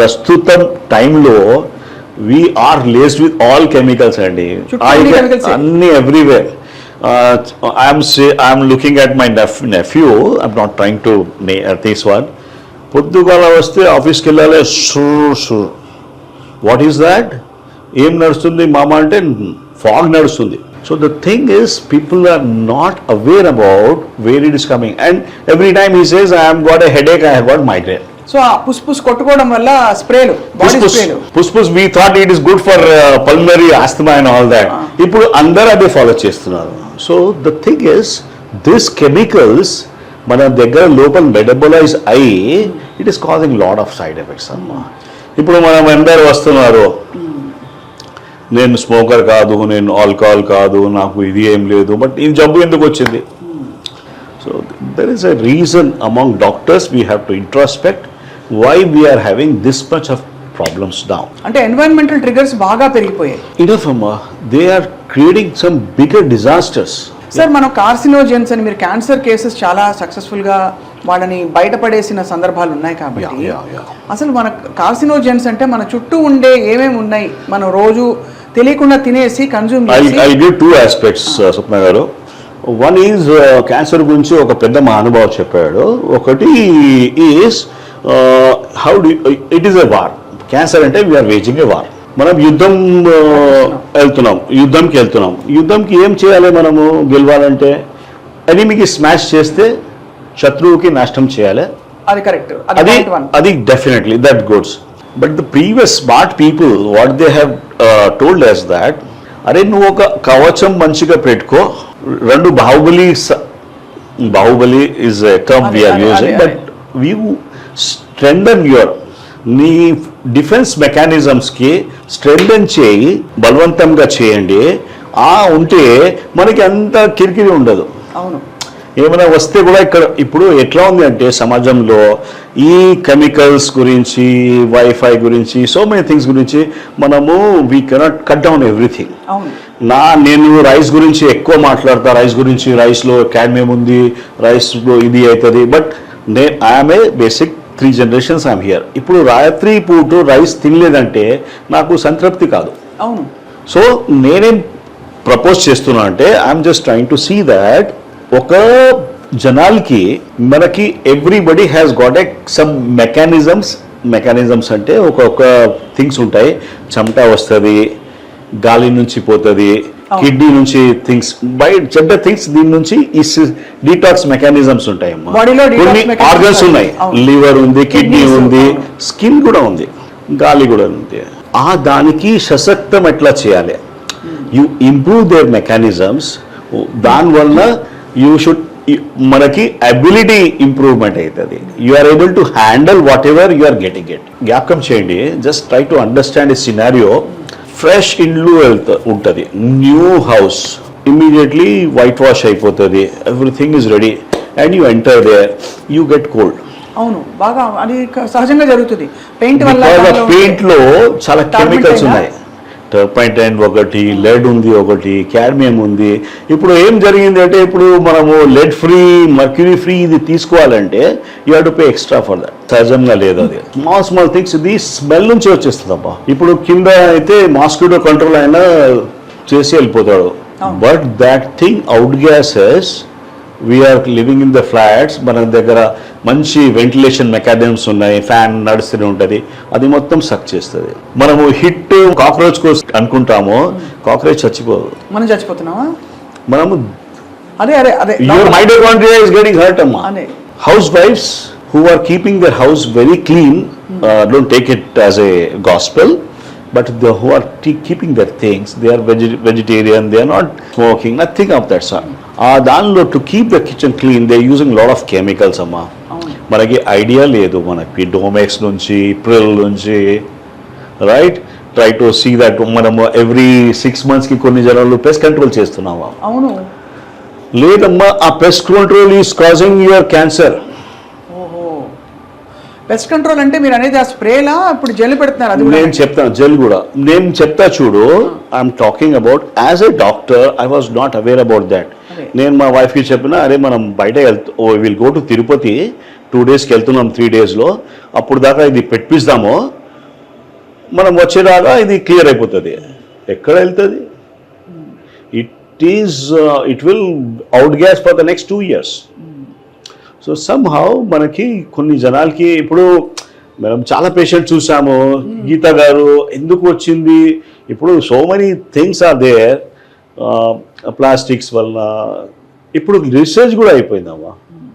ప్రస్తుతం టైంలో we are laced with all chemicals అండి. అన్ని everywhere I'm say I'm looking at my nephew I'm not trying to these one పొద్దుగాల వస్తే ఆఫీస్కి వెళ్ళాలి sure sure. What is that ఏం నడుస్తుంది? మామ అంటే ఫాగ్ నడుస్తుంది. So the thing is people are not aware about where it is coming and every time he says I'm got a headache I got migraine so ఆ పుస్ పుస్ కొట్టుకోవడం వల్ల స్ప్రేలు బాడీ స్ప్రేలు. పుష్పుస్ we thought it is good for pulmonary asthma and all that ఇప్పుడు అందరూ అదే ఫాలో చేస్తున్నారు. So the thing is this chemicals మన దగ్గర లోపల మెటబలైజ్ అయ్యి it is causing lot of side effects అమ్మా. ఇప్పుడు మనం అందరు వస్తున్నారు. నేను స్మోకర్ కాదు నేను ఆల్కహాల్ కాదు నాకు ఇది ఏం లేదు బట్ ఈ జబ్బు ఎందుకు వచ్చింది? So there is a reason among doctors we have to introspect why we are having this much of problems down అంటే ఎన్వైరన్మెంటల్ ట్రిగర్స్ బాగా పెరిగిపోయాయి Amma. They are creating some bigger disasters. Sir మనం carcinogens అని మీరు cancer cases చాలా సక్సెస్ఫుల్గా వాళ్ళని బయటపడేసిన సందర్భాలు ఉన్నాయి కాబట్టి. అసలు మన కార్సినోజెన్స్ అంటే మన చుట్టూ ఉండే ఏమేమి ఉన్నాయి మనం రోజు తెలియకుండా తినేసి consume give two aspects, uh, Swapna గారు వన్ ఈజ్ క్యాన్సర్ గురించి ఒక పెద్ద మహానుభావు చెప్పాడు ఒకటి is how do it is a war cancer అంటే we are waging a war మనం యుద్ధం వెళ్తున్నాం యుద్ధంకి వెళ్తున్నాం. యుద్ధంకి ఏం చేయాలి మనము గెలవాలంటే ఎనిమికి స్మాష్ చేస్తే శత్రువుకి నష్టం చేయాలి. అది కరెక్ట్ అది అది definitely that goods but the previous smart people what they have told us that అరే నువ్వు ఒక కవచం మంచిగా పెట్టుకో. రెండు బాహుబలి బాహుబలి ఇస్ టర్మ్ అదే, we are using but we strengthen your. నీ డిఫెన్స్ మెకానిజమ్స్కి స్ట్రెంథన్ చేయి బలవంతంగా చేయండి. ఆ ఉంటే మనకి అంత కిరికిరి ఉండదు. అవును. ఏమైనా వస్తే కూడా ఇక్కడ ఇప్పుడు ఎట్లా ఉంది అంటే సమాజంలో ఈ కెమికల్స్ గురించి వైఫై గురించి సో మెనీ థింగ్స్ గురించి మనము we cannot cut down everything నా నేను రైస్ గురించి ఎక్కువ మాట్లాడతా రైస్ గురించి రైస్లో క్యాడ్మియం ఉంది రైస్లో ఇది అవుతుంది. బట్ నే I'm a basic three generations I'm here ఇప్పుడు రాత్రి పూట రైస్ తినలేదంటే నాకు సంతృప్తి కాదు. అవును. సో నేనేం ప్రపోజ్ చేస్తున్నా అంటే I'm just trying to see that ఒక జనాలకి మనకి everybody has got a some mechanisms mechanisms అంటే ఒక ఒక థింగ్స్ ఉంటాయి. చెమట వస్తుంది గాలి నుంచి పోతుంది కిడ్నీ నుంచి థింగ్స్ బయట చెడ్డ థింగ్స్ దీని నుంచి ఈ డీటాక్స్ మెకానిజమ్స్ ఉంటాయి కొన్ని ఆర్గన్స్ ఉన్నాయి. లివర్ ఉంది కిడ్నీ ఉంది. స్కిన్ కూడా ఉంది గాలి కూడా ఉంది. ఆ దానికి సశక్తం ఎట్లా చేయాలి? యు ఇంప్రూవ్ దేర్ మెకానిజమ్స్ దానివల్ల యూ షుడ్ మనకి అబిలిటీ ఇంప్రూవ్మెంట్ అవుతుంది you are able to handle whatever you are getting it జ్ఞాపకం చేయండి. జస్ట్ ట్రై టు అండర్స్టాండ్ ఈ సినారియో ఫ్రెష్ ఇండ్లు వెళ్తా ఉంటుంది. New house immediately white wash అయిపోతుంది. Everything is ready and you enter there you get cold అవును. బాగా అది సహజంగా జరుగుతుంది. పెయింట్ వల్ల పెయింట్లో చాలా కెమికల్స్? ఉన్నాయి. టర్పైంటైన్ ఒకటి లెడ్ ఉంది ఒకటి క్యాడ్మియం ఉంది. ఇప్పుడు ఏం జరిగింది అంటే ఇప్పుడు మనము లెడ్ ఫ్రీ మర్క్యూరీ ఫ్రీ ఇది తీసుకోవాలంటే you have to pay extra for that సహజంగా లేదు అది. స్మాల్ స్మాల్ థింగ్స్ ఇది స్మెల్ నుంచి వచ్చేస్తుంది అబ్బా ఇప్పుడు కింద అయితే మాస్కిటో కంట్రోల్ అయినా చేసి వెళ్ళిపోతాడు. But that thing out gases we are living in the flats మన దగ్గర మంచి వెంటిలేషన్ మెకానిజమ్స్ ఉన్నాయి. ఫ్యాన్ నడుస్తూనే ఉంటుంది. అది మొత్తం సక్ చేస్తుంది. మనము హిట్ కాక్రోచ్ కోసం అనుకుంటాము కాక్రోచ్ చచ్చిపోదు. మనం చచ్చిపోతున్నావా మనము అదే అదే అదే. Your mitochondria is getting hurt అమ్మా. హౌస్ wives who are keeping their house very clean don't take it as a gospel but the who are keeping their things they are vegetarian they are not smoking nothing of that sir ఆ దానిలో to keep the kitchen clean they using lot of chemicals అమ్మా. మనకి idea లేదు మనకి Domex నుంచి Pril నుంచి right try to see that మనము every six మంత్స్కి కొన్ని జనాలు పెస్ట్ కంట్రోల్ చేస్తున్నాము అవును. లేదమ్మా ఆ pest control is causing your cancer pest control అంటే మీరు అనేది ఆ స్ప్రేలా? ఇప్పుడు జల్లి పెడుతున్నారు అది నేను చెప్తాను జెల్ కూడా. నేను చెప్తా చూడు I'm talking about as a doctor I was not aware about that. నేను మా వైఫ్కి చెప్పిన అరే మనం బయట వెళ్తూ ఓ will go to Tirupati two డేస్కి వెళ్తున్నాం త్రీ డేస్లో అప్పుడు దాకా ఇది పెట్టిస్తాము మనం వచ్చేలాగా ఇది క్లియర్ అయిపోతుంది. ఎక్కడ వెళ్తుంది? It is it will out gas for the next two years so somehow మనకి కొన్ని జనాలకి ఇప్పుడు మనం చాలా పేషెంట్ చూసాము. గీత గారు ఎందుకు వచ్చింది? ఇప్పుడు so many things are there plastics వలన. ఇప్పుడు రీసెర్చ్ కూడా అయిపోయిందమ్మా.